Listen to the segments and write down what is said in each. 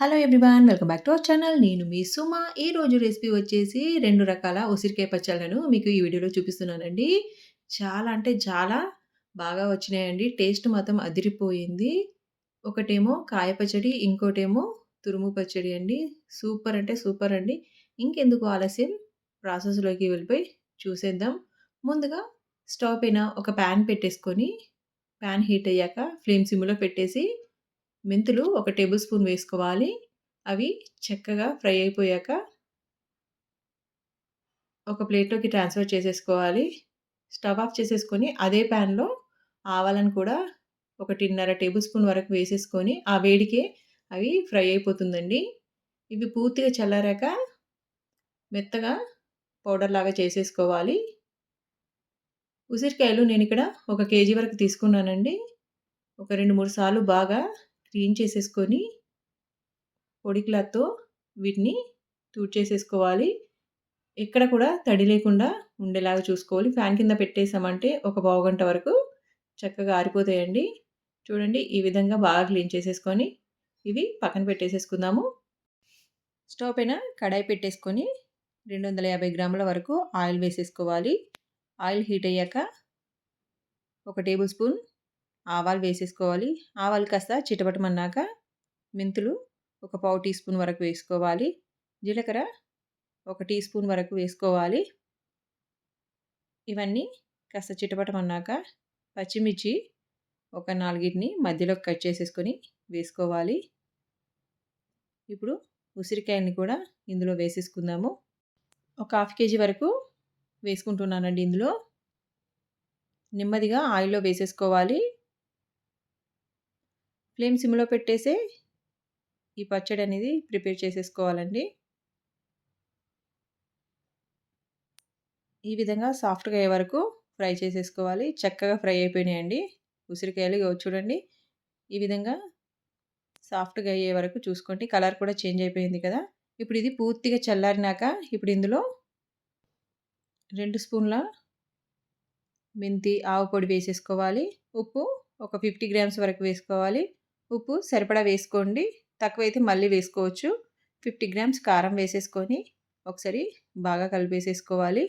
Hello everyone welcome back to our channel నేను మీ సుమ. ఈ రోజు రెసిపీ వచ్చేసి రెండు రకాల ఉసిరికాయ పచ్చళ్ళను మీకు ఈ వీడియోలో చూపిస్తున్నానండి. చాలా అంటే చాలా బాగా వచ్చినాయండి. టేస్ట్ మాత్రం అదిరిపోయింది. ఒకటేమో కాయ పచ్చడి ఇంకోటేమో తురుము పచ్చడి అండి. సూపర్ అంటే సూపర్ అండి. ఇంకెందుకు ఆలస్యం? ప్రాసెస్లోకి వెళ్ళిపోయి చూసేద్దాం. ముందుగా స్టవ్ పైన ఒక ప్యాన్ పెట్టేసుకొని ప్యాన్ హీట్ అయ్యాక ఫ్లేమ్ సిమ్లో పెట్టేసి మెంతులు ఒక టేబుల్ స్పూన్ వేసుకోవాలి. అవి చక్కగా ఫ్రై అయిపోయాక ఒక ప్లేట్లోకి ట్రాన్స్ఫర్ చేసేసుకోవాలి. స్టవ్ ఆఫ్ చేసేసుకొని అదే ప్యాన్లో ఆవాలను కూడా ఒకటిన్నర టేబుల్ స్పూన్ వరకు వేసేసుకొని ఆ వేడికే అవి ఫ్రై అయిపోతుందండి. ఇవి పూర్తిగా చల్లారాక మెత్తగా పౌడర్ లాగా చేసేసుకోవాలి. ఉసిరికాయలు నేను ఇక్కడ ఒక కేజీ వరకు తీసుకున్నానండి. ఒక రెండు మూడు సార్లు బాగా క్లీన్ చేసేసుకొని పొడి క్లాత్తో వీటిని చేసేసుకోవాలి ఎక్కడ కూడా తడి లేకుండా ఉండేలాగా చూసుకోవాలి. ఫ్యాన్ కింద పెట్టేసామంటే ఒక పావుగంట వరకు చక్కగా ఆరిపోతాయండి. చూడండి ఈ విధంగా బాగా క్లీన్ చేసేసుకొని ఇవి పక్కన పెట్టేసేసుకుందాము. స్టవ్ పైన కడాయి పెట్టేసుకొని రెండు వందల యాభై గ్రాముల వరకు ఆయిల్ వేసేసుకోవాలి. ఆయిల్ హీట్ అయ్యాక ఒక టేబుల్ స్పూన్ ఆవాలు వేసేసుకోవాలి. ఆవాలు కాస్త చిటపటమన్నాక మెంతులు ఒక పావు టీ స్పూన్ వరకు వేసుకోవాలి. జీలకర్ర ఒక టీ స్పూన్ వరకు వేసుకోవాలి. ఇవన్నీ కాస్త చిటపటమన్నాక పచ్చిమిర్చి ఒక నాలుగిటిని మధ్యలో కట్ చేసేసుకొని వేసుకోవాలి. ఇప్పుడు ఉసిరికాయని కూడా ఇందులో వేసేసుకుందాము. ఒక హాఫ్ కేజీ వరకు వేసుకుంటున్నానండి ఇందులో. నెమ్మదిగా ఆయిల్లో వేసేసుకోవాలి. ఫ్లేమ్ సిమ్లో పెట్టేసే ఈ పచ్చడి అనేది ప్రిపేర్ చేసేసుకోవాలండి. ఈ విధంగా సాఫ్ట్గా అయ్యే వరకు ఫ్రై చేసేసుకోవాలి. చక్కగా ఫ్రై అయిపోయినాయండి. ఉసిరికాయలు చూడండి. ఈ విధంగా సాఫ్ట్గా అయ్యే వరకు చూసుకోండి. కలర్ కూడా చేంజ్ అయిపోయింది కదా. ఇప్పుడు ఇది పూర్తిగా చల్లారినాక ఇప్పుడు ఇందులో రెండు స్పూన్ల మెంతి ఆవు పొడి వేసేసుకోవాలి. ఉప్పు ఒక ఫిఫ్టీ గ్రామ్స్ వరకు వేసుకోవాలి. ఉప్పు సరిపడా వేసుకోండి. తక్కువైతే మళ్ళీ వేసుకోవచ్చు. ఫిఫ్టీ గ్రామ్స్ కారం వేసేసుకొని ఒకసారి బాగా కలిపేసేసుకోవాలి.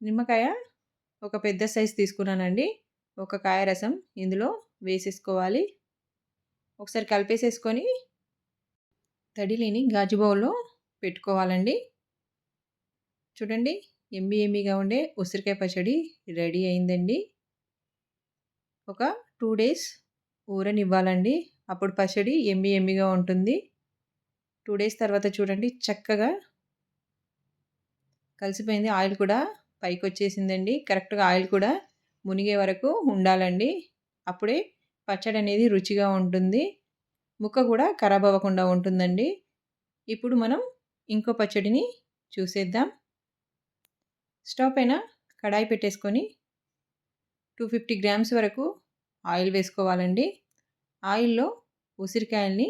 నిమ్మకాయ ఒక పెద్ద సైజు తీసుకున్నానండి. ఒక కాయ రసం ఇందులో వేసేసుకోవాలి. ఒకసారి కలిపేసేసుకొని తడిలేని గాజు బౌల్లో పెట్టుకోవాలండి. చూడండి ఎమ్మి ఎమ్మిగా ఉండే ఉసిరికాయ పచ్చడి రెడీ అయిందండి. ఒక టూ డేస్ ఊరనివ్వాలండి. అప్పుడు పచ్చడి ఎమ్మి ఎమ్మిగా ఉంటుంది. టూ డేస్ తర్వాత చూడండి చక్కగా కలిసిపోయింది. ఆయిల్ కూడా పైకి వచ్చేసిందండి కరెక్ట్గా ఆయిల్ కూడా మునిగే వరకు ఉండాలండి. అప్పుడే పచ్చడి అనేది రుచిగా ఉంటుంది. ముక్క కూడా ఖరాబ్ అవ్వకుండా ఉంటుందండి. ఇప్పుడు మనం ఇంకో పచ్చడిని చూసేద్దాం. స్టవ్ పైన కడాయి పెట్టేసుకొని టూ ఫిఫ్టీ గ్రామ్స్ వరకు ఆయిల్ వేసుకోవాలండి. ఆయిల్లో ఉసిరికాయల్ని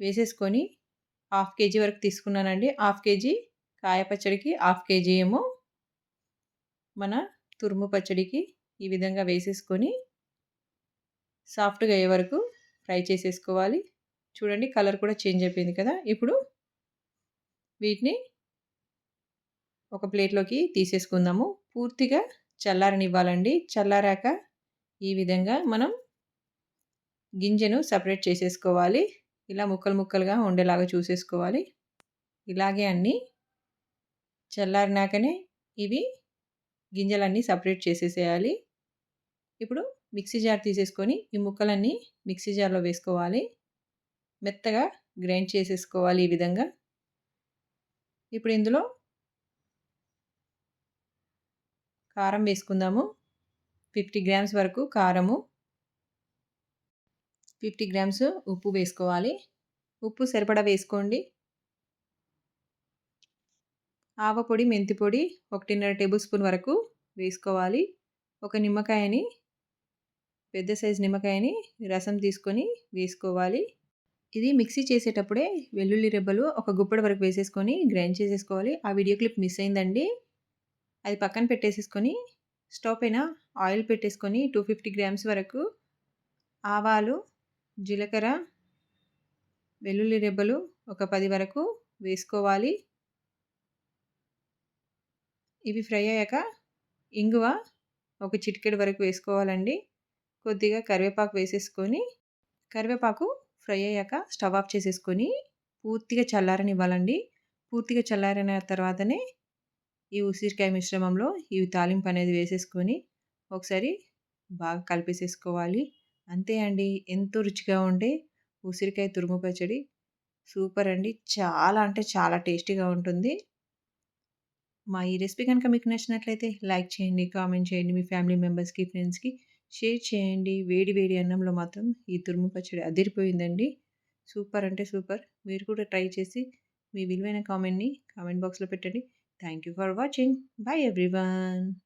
వేసేసుకొని హాఫ్ కేజీ వరకు తీసుకున్నానండి. హాఫ్ కేజీ కాయ పచ్చడికి హాఫ్ కేజీ ఏమో మన తురుము పచ్చడికి ఈ విధంగా వేసేసుకొని సాఫ్ట్గా అయ్యే వరకు ఫ్రై చేసేసుకోవాలి. చూడండి కలర్ కూడా చేంజ్ అయిపోయింది కదా. ఇప్పుడు వీటిని ఒక ప్లేట్లోకి తీసేసుకుందాము. పూర్తిగా చల్లారనివ్వాలండి. చల్లారాక ఈ విధంగా మనం గింజను సపరేట్ చేసేసుకోవాలి. ఇలా ముక్కలు ముక్కలుగా ఉండేలాగా చూసేసుకోవాలి. ఇలాగే అన్నీ చల్లారినాకనే ఇవి గింజలన్నీ సపరేట్ చేసేసేయాలి. ఇప్పుడు మిక్సీ జార్ తీసేసుకొని ఈ ముక్కలన్నీ మిక్సీ జార్లో వేసుకోవాలి. మెత్తగా గ్రైండ్ చేసేసుకోవాలి ఈ విధంగా. ఇప్పుడు ఇందులో కారం వేసుకుందాము. ఫిఫ్టీ గ్రామ్స్ వరకు కారము. ఫిఫ్టీ గ్రామ్స్ ఉప్పు వేసుకోవాలి. ఉప్పు సరిపడా వేసుకోండి. ఆవపొడి మెంతిపొడి మెంతి పొడి ఒకటిన్నర టేబుల్ స్పూన్ వరకు వేసుకోవాలి. ఒక నిమ్మకాయని పెద్ద సైజు నిమ్మకాయని రసం తీసుకొని వేసుకోవాలి. ఇది మిక్సీ చేసేటప్పుడే వెల్లుల్లి రెబ్బలు ఒక గుప్పడి వరకు వేసేసుకొని గ్రైండ్ చేసేసుకోవాలి. ఆ వీడియో క్లిప్ మిస్ అయిందండి. అది పక్కన పెట్టేసేసుకొని స్టవ్ పైన ఆయిల్ పెట్టేసుకొని టూ ఫిఫ్టీ గ్రామ్స్ వరకు ఆవాలు జీలకర్ర వెల్లుల్లి రెబ్బలు ఒక పది వరకు వేసుకోవాలి. ఇవి ఫ్రై అయ్యాక ఇంగువ ఒక చిటికెడు వరకు వేసుకోవాలండి. కొద్దిగా కరివేపాకు వేసేసుకొని కరివేపాకు ఫ్రై అయ్యాక స్టవ్ ఆఫ్ చేసేసుకొని పూర్తిగా చల్లారనివ్వాలండి. పూర్తిగా చల్లారిన తర్వాతనే ఈ ఉసిరికాయ మిశ్రమంలో ఈ తాలింపు అనేది వేసేసుకొని ఒకసారి బాగా కలిపేసేసుకోవాలి. అంతే అండి. ఎంతో రుచిగా ఉండే ఉసిరికాయ తురుము పచ్చడి. సూపర్ అండి. చాలా అంటే చాలా టేస్టీగా ఉంటుంది. మా ఈ రెసిపీ కనుక మీకు నచ్చినట్లయితే లైక్ చేయండి కామెంట్ చేయండి. మీ ఫ్యామిలీ మెంబర్స్కి ఫ్రెండ్స్కి షేర్ చేయండి. వేడి వేడి అన్నంలో మాత్రం ఈ తురుము పచ్చడి అదిరిపోయిందండి. సూపర్ అంటే సూపర్. మీరు కూడా ట్రై చేసి మీ విలువైన కామెంట్ని కామెంట్ బాక్స్లో పెట్టండి. Thank you for watching. Bye everyone.